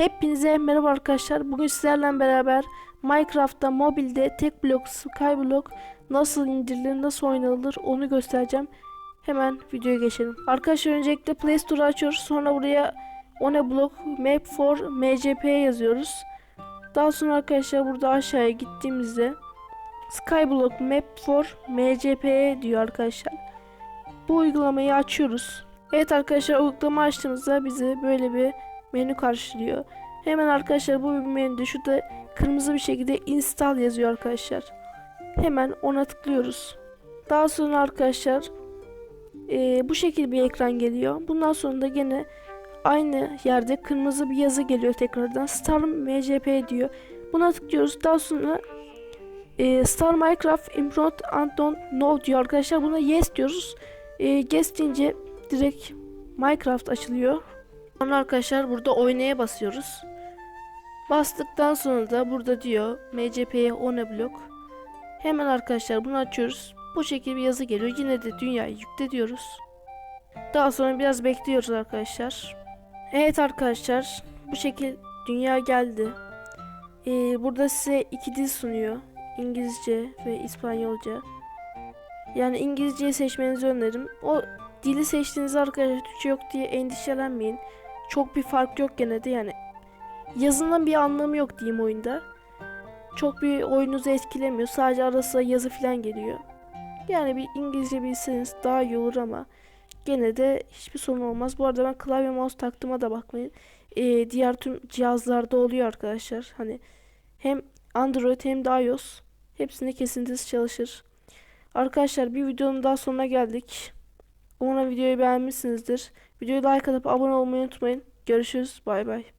Hepinize merhaba arkadaşlar. Bugün sizlerle beraber Minecraft'ta mobilde tek blok Skyblock nasıl indirilir, nasıl oynanılır onu göstereceğim. Hemen videoya geçelim. Arkadaşlar öncelikle Play Store'u açıyoruz. Sonra buraya Oneblock Map for MCP yazıyoruz. Daha sonra arkadaşlar burada aşağıya gittiğimizde Skyblock Map for MCP diyor arkadaşlar. Bu uygulamayı açıyoruz. Evet arkadaşlar uygulama açtığımızda bizi böyle bir menü karşılıyor. Hemen arkadaşlar bu menüde şurada kırmızı bir şekilde install yazıyor arkadaşlar. Hemen ona tıklıyoruz. Daha sonra arkadaşlar eee, bu şekilde bir ekran geliyor. Bundan sonra da gene aynı yerde kırmızı bir yazı geliyor tekrardan. Star MCP diyor. Buna tıklıyoruz. Daha sonra eee, Star Minecraft Import Anton No diyor arkadaşlar. Buna yes diyoruz. Eee yes deyince direkt Minecraft açılıyor. Sonra arkadaşlar burada oynaya basıyoruz. Bastıktan sonra da burada diyor MCP'ye ona blok. Hemen arkadaşlar bunu açıyoruz. Bu şekilde bir yazı geliyor. Yine de dünyayı yükle diyoruz. Daha sonra biraz bekliyoruz arkadaşlar. Evet arkadaşlar bu şekil dünya geldi. Ee, burada size iki dil sunuyor. İngilizce ve İspanyolca. Yani İngilizceyi seçmenizi öneririm. O dili seçtiğinizde arkadaşlar Türkçe yok diye endişelenmeyin. Çok bir fark yok gene de yani. Yazından bir anlamı yok diyeyim oyunda. Çok bir oyunuzu etkilemiyor. Sadece arasında yazı falan geliyor. Yani bir İngilizce bilseniz daha iyi olur ama gene de hiçbir sorun olmaz. Bu arada ben klavye mouse taktığıma da bakmayın. Ee, diğer tüm cihazlarda oluyor arkadaşlar. Hani hem Android hem de iOS hepsinde kesintisiz çalışır. Arkadaşlar bir videonun daha sonuna geldik. Umarım videoyu beğenmişsinizdir. Videoyu like atıp abone olmayı unutmayın. Görüşürüz. Bay bay.